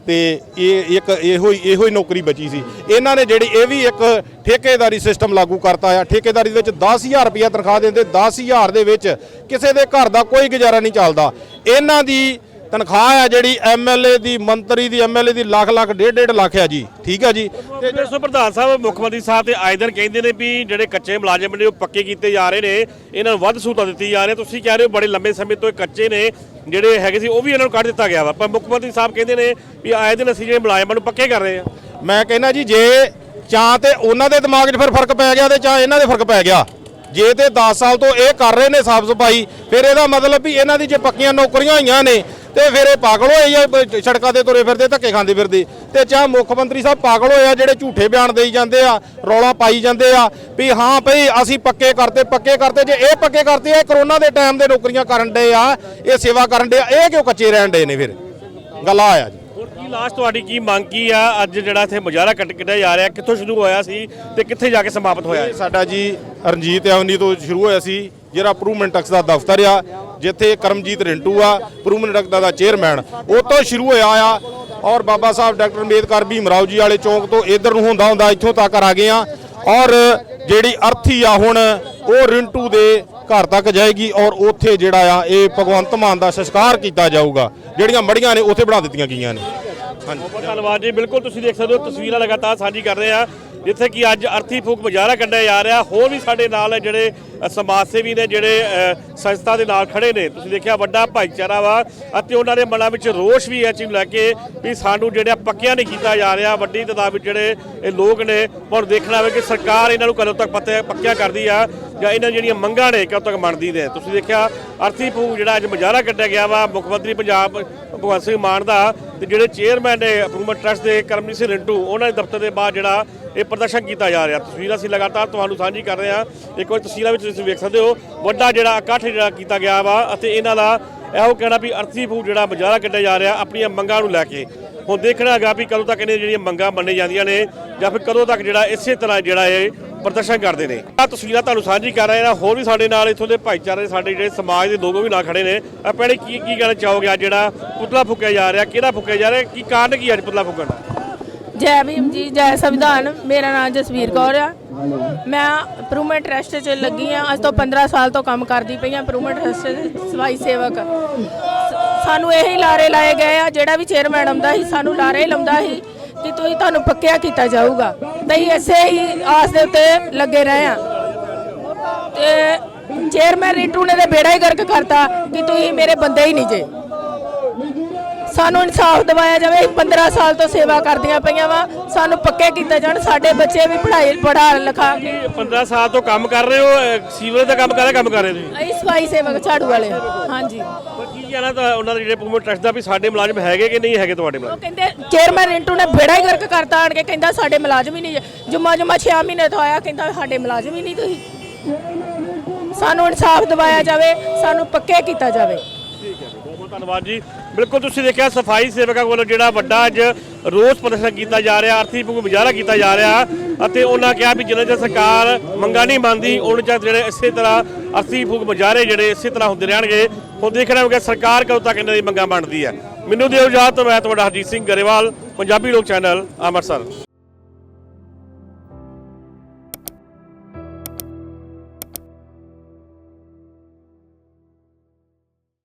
ਤੇ ਇਹ ਇੱਕ ਇਹੋ ਹੀ ਇਹੋ ਹੀ ਨੌਕਰੀ ਬਚੀ ਸੀ। ਇਹਨਾਂ ਨੇ ਜਿਹੜੀ ਇਹ ਵੀ ਇੱਕ ਠੇਕੇਦਾਰੀ ਸਿਸਟਮ ਲਾਗੂ ਕਰਤਾ ਆ, ਠੇਕੇਦਾਰੀ ਦੇ ਵਿੱਚ 10000 ਰੁਪਇਆ ਤਨਖਾਹ ਦਿੰਦੇ 10000 ਦੇ ਵਿੱਚ ਕਿਸੇ ਦੇ ਘਰ ਦਾ ਕੋਈ ਗੁਜ਼ਾਰਾ ਨਹੀਂ ਚੱਲਦਾ। ਇਹਨਾਂ ਦੀ ਤਨਖਾਹ ਆ ਜਿਹੜੀ ਐਮਐਲਏ ਦੀ ਮੰਤਰੀ ਦੀ ਐਮਐਲਏ ਦੀ ਲੱਖ ਲੱਖ ਡੇਢ ਡੇਢ ਲੱਖ ਆ ਜੀ। ਠੀਕ ਆ ਜੀ? ਤੇ ਦੋਸਤੋ ਪ੍ਰਧਾਨ ਸਾਹਿਬ ਮੁੱਖ ਮੰਤਰੀ ਸਾਹਿਬ ਤੇ ਆਏ ਦਿਨ ਕਹਿੰਦੇ ਨੇ ਵੀ ਜਿਹੜੇ ਕੱਚੇ ਮੁਲਾਜ਼ਮ ਨੇ ਉਹ ਪੱਕੇ ਕੀਤੇ ਜਾ ਰਹੇ ਨੇ। ਇਹਨਾਂ ਨੂੰ ਵੱਧ ਸਹੂਲਤਾਂ ਦਿੱਤੀ ਜਾ ਰਹੀਆਂ। ਤੁਸੀਂ ਕਹਿ ਰਹੇ ਹੋ ਬੜੇ ਲੰਬੇ ਸਮੇਂ ਤੋਂ ਇਹ ਕੱਚੇ ਨੇ ਜਿਹੜੇ ਹੈਗੇ ਸੀ ਉਹ ਵੀ ਇਹਨਾਂ ਨੂੰ ਕੱਢ ਦਿੱਤਾ ਗਿਆ ਵਾ। ਪਰ ਮੁੱਖ ਮੰਤਰੀ ਸਾਹਿਬ ਕਹਿੰਦੇ ਨੇ ਵੀ ਆਏ ਦਿਨ ਅਸੀਂ ਜਿਹੜੇ ਮੁਲਾਜ਼ਮਾਂ ਨੂੰ ਪੱਕੇ ਕਰ ਰਹੇ ਆ। ਮੈਂ ਕਹਿੰਦਾ ਜੀ ਜੇ ਜਾਂ ਤੇ ਉਹਨਾਂ ਦੇ ਦਿਮਾਗ 'ਚ ਫਿਰ ਫ਼ਰਕ ਪੈ ਗਿਆ ਤੇ ਜਾਂ ਇਹਨਾਂ ਦੇ ਫ਼ਰਕ ਪੈ ਗਿਆ। ਜੇ ਤੇ 10 ਸਾਲ ਤੋਂ ਇਹ ਕਰ ਰਹੇ ਨੇ ਸਾਫ਼ ਸਫ਼ਾਈ ਫਿਰ ਇਹਦਾ ਮਤਲਬ ਵੀ ਇਹਨਾਂ ਦੀ ਜੇ ਪੱਕੀਆਂ ਨੌਕਰੀਆਂ ਹੋਈਆਂ ਨੇ ਤੇ ਫਿਰ ਇਹ ਪਾਗਲ ਹੋਏ ਜਾਂ ਸੜਕਾਂ ਤੇ ਤੁਰੇ ਫਿਰਦੇ ਧੱਕੇ ਖਾਂਦੇ ਫਿਰਦੇ। ਤੇ ਜਾਂ ਮੁੱਖ ਮੰਤਰੀ ਸਾਹਿਬ ਪਾਗਲ ਹੋਏ ਆ ਜਿਹੜੇ ਝੂਠੇ ਬਿਆਨ ਦੇਈ ਜਾਂਦੇ ਆ ਰੌਲਾ ਪਾਈ ਜਾਂਦੇ ਆ ਵੀ ਹਾਂ ਭਈ ਅਸੀਂ ਪੱਕੇ ਕਰਤੇ ਪੱਕੇ ਕਰਤੇ ਜੇ ਇਹ ਪੱਕੇ ਕਰਤੇ ਆ ਕਰੋਨਾ ਦੇ ਟਾਈਮ ਦੇ ਨੌਕਰੀਆਂ ਕਰਨ ਦੇ ਆ ਇਹ ਸੇਵਾ ਕਰਨ ਦੇ ਆ ਇਹ ਕਿਉਂ ਕੱਚੇ ਰਹਿਣ ਦੇ ਨੇ ਫਿਰ? ਗੱਲ ਆ ਆ ਜੀ। ਹੁਣ ਕੀ ਲਾਸਟ ਤੁਹਾਡੀ ਕੀ ਮੰਗ ਕੀ ਆ? ਅੱਜ ਜਿਹੜਾ ਇੱਥੇ ਮੁਜ਼ਾਹਰਾ ਕੱਟ ਕੱਢਿਆ ਜਾ ਰਿਹਾ ਕਿੱਥੋਂ ਸ਼ੁਰੂ ਹੋਇਆ ਸੀ ਤੇ ਕਿੱਥੇ ਜਾ ਕੇ ਸਮਾਪਤ ਹੋਇਆ? ਸਾਡਾ ਜੀ ਰਣਜੀਤ ਐਵਨੀ ਤੋਂ ਸ਼ੁਰੂ ਹੋਇਆ ਸੀ। ਜਿਹੜਾ ਪ੍ਰੂਵਮੈਂਟ ਟੈਕਸ ਦਾ ਦਫ਼ਤਰ ਆ, ਜਿੱਥੇ ਕਰਮਜੀਤ ਰਿੰਟੂ ਆ ਪ੍ਰੂਵਮੈਂਟ ਟੈਕਸ ਦਾ ਚੇਅਰਮੈਨ ਉਹ ਤੋਂ ਸ਼ੁਰੂ ਹੋਇਆ ਆ ਔਰ ਬਾਬਾ ਸਾਹਿਬ ਡਾਕਟਰ ਅੰਬੇਦਕਰ ਭੀਮਰਾਓ ਜੀ ਵਾਲੇ ਚੌਂਕ ਤੋਂ ਇਧਰ ਨੂੰ ਹੁੰਦਾ ਹੁੰਦਾ ਇੱਥੋਂ ਤੱਕ ਆ ਗਏ ਆ। ਔਰ ਜਿਹੜੀ ਅਰਥੀ ਆ ਹੁਣ, ਉਹ ਰਿੰਟੂ ਦੇ ਘਰ ਤੱਕ ਜਾਏਗੀ ਔਰ ਉੱਥੇ ਜਿਹੜਾ ਆ, ਇਹ ਭਗਵੰਤ ਮਾਨ ਦਾ ਸੰਸਕਾਰ ਕੀਤਾ ਜਾਊਗਾ। ਜਿਹੜੀਆਂ ਮੜੀਆਂ ਨੇ, ਉੱਥੇ ਬਣਾ ਦਿੱਤੀਆਂ ਗਈਆਂ ਨੇ। ਹਾਂਜੀ। ਬਹੁਤ ਧੰਨਵਾਦ ਜੀ। ਬਿਲਕੁਲ ਤੁਸੀਂ ਦੇਖ ਸਕਦੇ ਹੋ, ਤਸਵੀਰਾਂ ਲਗਾਤਾਰ ਸਾਂਝੀ ਕਰ ਰਹੇ ਆ। ਜਿੱਥੇ ਕਿ ਅੱਜ ਅਰਥੀ ਫੂਕ ਮੁਜ਼ਾਹਰਾ ਕੱਢਿਆ ਜਾ ਰਿਹਾ, ਹੋਰ ਵੀ ਸਾਡੇ ਨਾਲ ਜਿਹੜੇ ਸਮਾਜ ਸੇਵੀ ਨੇ ਜਿਹੜੇ ਸੰਸਥਾ ਦੇ ਨਾਲ ਖੜੇ ਨੇ। ਤੁਸੀਂ ਦੇਖਿਆ ਵੱਡਾ ਭਾਈਚਾਰਾ ਵਾ ਅਤੇ ਉਹਨਾਂ ਦੇ ਮਨਾਂ ਵਿੱਚ ਰੋਸ਼ ਵੀ ਹੈ ਚੀਜ਼ ਲੈ ਕੇ ਵੀ ਸਾਨੂੰ ਜਿਹੜਾ ਪੱਕਿਆ ਨਹੀਂ ਕੀਤਾ ਜਾ ਰਿਹਾ। ਵੱਡੀ ਤਾਦਾਦ ਵਿੱਚ ਜਿਹੜੇ, ਇਹ ਲੋਕ ਨੇ ਹੁਣ ਦੇਖਣਾ ਹੋਵੇ ਕਿ ਸਰਕਾਰ ਇਹਨਾਂ ਨੂੰ ਕਦੋਂ ਤੱਕ ਪੱਤੇ, ਪੱਕਿਆ ਕਰਦੀ ਆ ਜਾਂ ਇਹਨਾਂ ਜਿਹੜੀਆਂ ਮੰਗਾਂ ਨੇ, ਕਦੋਂ ਤੱਕ ਮੰਨਦੀ ਨੇ। ਤੁਸੀਂ ਦੇਖਿਆ ਅਰਥੀ ਫੂਕ ਜਿਹੜਾ ਅੱਜ ਮੁਜ਼ਾਹਰਾ ਕੱਢਿਆ ਗਿਆ ਵਾ, ਮੁੱਖ ਮੰਤਰੀ ਪੰਜਾਬ ਭਗਵੰਤ ਸਿੰਘ ਮਾਨ ਦਾ ਤੇ ਜਿਹੜੇ ਚੇਅਰਮੈਨ ਨੇ ਅਪਰੂਵਮੈਂਟ ਟਰਸਟ ਦੇ ਕਰਮਜੀਤ ਸਿੰਘ ਰਿੰਟੂ, ਉਹਨਾਂ ਦੇ ਦਫ਼ਤਰ ਦੇ ਬਾਹਰ ਜਿਹੜਾ ਇਹ ਪ੍ਰਦਰਸ਼ਨ ਕੀਤਾ ਜਾ ਰਿਹਾ। ਤਸਵੀਰਾਂ ਅਸੀਂ ਲਗਾਤਾਰ ਤੁਹਾਨੂੰ ਸਾਂਝੀ ਕਰ ਰਹੇ ਹਾਂ। ਇੱਕ ਵਾਰ ਤਸਵੀਰਾਂ ਵਿੱਚ ਤੁਸੀਂ ਵੇਖ ਸਕਦੇ ਹੋ। ਵੱਡਾ ਜਿਹੜਾ ਇਕੱਠ ਜਿਹੜਾ ਕੀਤਾ ਗਿਆ ਵਾ ਅਤੇ ਇਹਨਾਂ ਦਾ ਇਹੋ ਕਹਿਣਾ ਵੀ ਅਰਥੀ ਫੂਡ ਜਿਹੜਾ ਮੁਜ਼ਾਹਰਾ ਕੱਢਿਆ ਜਾ ਰਿਹਾ, ਆਪਣੀਆਂ ਮੰਗਾਂ ਨੂੰ ਲੈ ਕੇ। ਹੁਣ ਦੇਖਣਾ ਹੈਗਾ ਵੀ ਕਦੋਂ ਤੱਕ ਇਹਨਾਂ ਜਿਹੜੀਆਂ ਮੰਗਾਂ ਮੰਨੀਆਂ ਜਾਂਦੀਆਂ ਨੇ ਜਾਂ ਫਿਰ ਕਦੋਂ ਤੱਕ ਜਿਹੜਾ ਇਸੇ ਤਰ੍ਹਾਂ ਜਿਹੜਾ ਇਹ ਪ੍ਰਦਰਸ਼ਨ ਕਰਦੇ ਨੇ। ਆ ਤਸਵੀਰਾਂ ਤੁਹਾਨੂੰ ਸਾਂਝੀ ਕਰ ਰਹੇ ਹਾਂ। ਹੋਰ ਵੀ ਸਾਡੇ ਨਾਲ ਇੱਥੋਂ ਦੇ ਭਾਈਚਾਰੇ ਸਾਡੇ ਜਿਹੜੇ ਸਮਾਜ ਦੇ ਲੋਕ ਵੀ ਨਾਲ ਖੜੇ ਨੇ। ਆ ਭੈਣੇ ਕੀ ਕੀ ਕਹਿਣਾ ਚਾਹੋਗੇ ਅੱਜ ਜਿਹੜਾ ਪੁਤਲਾ ਫੂਕਿਆ ਜਾ ਰਿਹਾ? ਕਿਹੜਾ ਫੂਕਿਆ ਜਾ ਰਿਹਾ? ਕੀ ਕਾਰਨ ਕੀ ਅੱਜ ਪੁਤਲਾ ਫੂਕਣ ਦਾ? ਜੈ ਭੀਮ ਜੀ, ਜੈ ਸੰਵਿਧਾਨ। ਮੇਰਾ ਨਾਮ ਜਸਵੀਰ ਕੌਰ ਆ। ਮੈਂ ਇੰਪਰੂਵਮੈਂਟ ਟਰਸਟ 'ਚ ਲੱਗੀ ਆ ਅੱਜ ਤੋਂ 15 ਸਾਲ ਤੋਂ ਕੰਮ ਕਰਦੀ ਪਈ ਆ ਇੰਪਰੂਵਮੈਂਟ ਟਰਸਟ 'ਚ, ਸਫ਼ਾਈ ਸੇਵਕ। ਸ- ਸਾਨੂੰ ਇਹੀ ਲਾਰੇ ਲਾਏ ਗਏ ਆ, ਜਿਹੜਾ ਵੀ ਚੇਅਰਮੈਨ ਆਉਂਦਾ ਸੀ, ਸਾਨੂੰ ਲਾਰੇ ਹੀ ਲਾਉਂਦਾ ਸੀ ਕਿ ਤੁਸੀਂ ਤੁਹਾਨੂੰ ਪੱਕਿਆ ਕੀਤਾ ਜਾਊਗਾ। ਤੇ ਅਸੀਂ ਇਸੇ ਹੀ ਆਸ ਦੇ ਉੱਤੇ ਲੱਗੇ ਰਹੇ ਆ ਤੇ ਚੇਅਰਮੈਨ ਰਿੰਟੂ ਨੇ ਤੇ ਬੇੜਾ ਹੀ ਗਰਕ ਕਰਤਾ ਕਿ ਤੁਸੀਂ ਮੇਰੇ ਬੰਦੇ ਹੀ ਨਹੀਂ ਜੇ। ਸਾਨੂੰ ਇਨਸਾਫ ਦਿਵਾਇਆ ਜਾਵੇ। ਅਸੀਂ 15 ਸਾਲ ਤੋਂ ਸੇਵਾ ਕਰਦੀਆਂ ਪਈਆਂ ਵਾ। ਸਾਨੂੰ ਪੱਕੇ ਕੀਤੇ ਜਾਣ। ਸਾਡੇ ਬੱਚੇ ਵੀ ਪੜ੍ਹਾਈ ਪੜ੍ਹਾ ਲਿਖਾ ਕੇ 15 ਸਾਲ ਤੋਂ ਕੰਮ ਕਰ ਰਹੇ ਹੋ? ਸੀਵਰੇਜ ਦਾ ਕੰਮ ਕਰ ਰਹੇ ਕੰਮ ਕਰ ਰਹੇ ਤੁਸੀਂ? ਅਸੀਂ ਸਫ਼ਾਈ ਸੇਵਕ ਝਾੜੂ ਵਾਲੇ ਹਾਂਜੀ। ਪਰ ਕੀ ਕਹਿਣਾ ਤਾਂ ਉਹਨਾਂ ਦੇ ਜਿਹੜੇ ਪ੍ਰੋਮੋਟ ਟਰਸਟ ਦਾ ਵੀ ਸਾਡੇ ਮੁਲਾਜ਼ਮ ਹੈਗੇ ਕਿ ਨਹੀਂ ਹੈਗੇ ਤੁਹਾਡੇ ਉਹ ਮੁਲਾਜ਼ਮ ਕਹਿੰਦੇ ਚੇਅਰਮੈਨ ਰਿੰਟੂ ਨੇ ਬੇੜਾ ਹੀ ਗਰਕ ਕਰਤਾ ਆਣ ਕੇ। ਕਹਿੰਦਾ ਸਾਡੇ ਮੁਲਾਜ਼ਮ ਹੀ ਨਹੀਂ। ਜੁਮਾ ਜੁਮਾ 6 ਮਹੀਨੇ ਤੋਂ ਆਇਆ। ਕਹਿੰਦਾ ਸਾਡੇ ਮੁਲਾਜ਼ਮ ਹੀ ਨਹੀਂ ਤੁਸੀਂ। ਸਾਨੂੰ ਇਨਸਾਫ ਦਿਵਾਇਆ ਜਾਵੇ। ਸਾਨੂੰ ਪੱਕੇ ਕੀਤਾ ਜਾਵੇ। ਬਹੁਤ ਬਹੁਤ ਧੰਨਵਾਦ ਜੀ। ਬਿਲਕੁਲ ਤੁਸੀਂ ਦੇਖਿਆ ਸਫ਼ਾਈ ਸੇਵਕਾਂ ਵੱਲੋਂ ਜਿਹੜਾ ਵੱਡਾ ਅੱਜ ਰੋਸ ਪ੍ਰਦਰਸ਼ਨ ਕੀਤਾ ਜਾ ਰਿਹਾ ਆਰਥੀ ਭੁਗ ਮੁਜ਼ਾਹਰਾ ਕੀਤਾ ਜਾ ਰਿਹਾ ਅਤੇ ਉਹਨਾਂ ਕਿਹਾ ਵੀ ਜਿੰਨਾ ਚਿਰ ਸਰਕਾਰ ਮੰਗਾਂ ਨਹੀਂ ਮੰਨਦੀ, ਉਹਨਾਂ ਚਿਰ ਜਿਹੜੇ ਇਸੇ ਤਰ੍ਹਾਂ ਅਰਥੀ ਭੁਗ ਮੁਜ਼ਾਹਰੇ ਜਿਹੜੇ ਇਸੇ ਤਰ੍ਹਾਂ ਹੁੰਦੇ ਰਹਿਣਗੇ, ਹੁਣ ਦੇਖਣਾ ਹੋਵੇਗਾ ਸਰਕਾਰ ਕਦੋਂ ਤੱਕ ਇਹਨਾਂ ਦੀ ਮੰਗਾਂ ਮੰਨਦੀ ਹੈ। ਮੈਨੂੰ ਦਿਓ ਇਜਾਜ਼ਤ ਮੈਂ ਤੁਹਾਡਾ ਹਰਜੀਤ ਸਿੰਘ ਗਰੇਵਾਲ, ਪੰਜਾਬੀ ਲੋਕ ਚੈਨਲ, ਅੰਮ੍ਰਿਤਸਰ।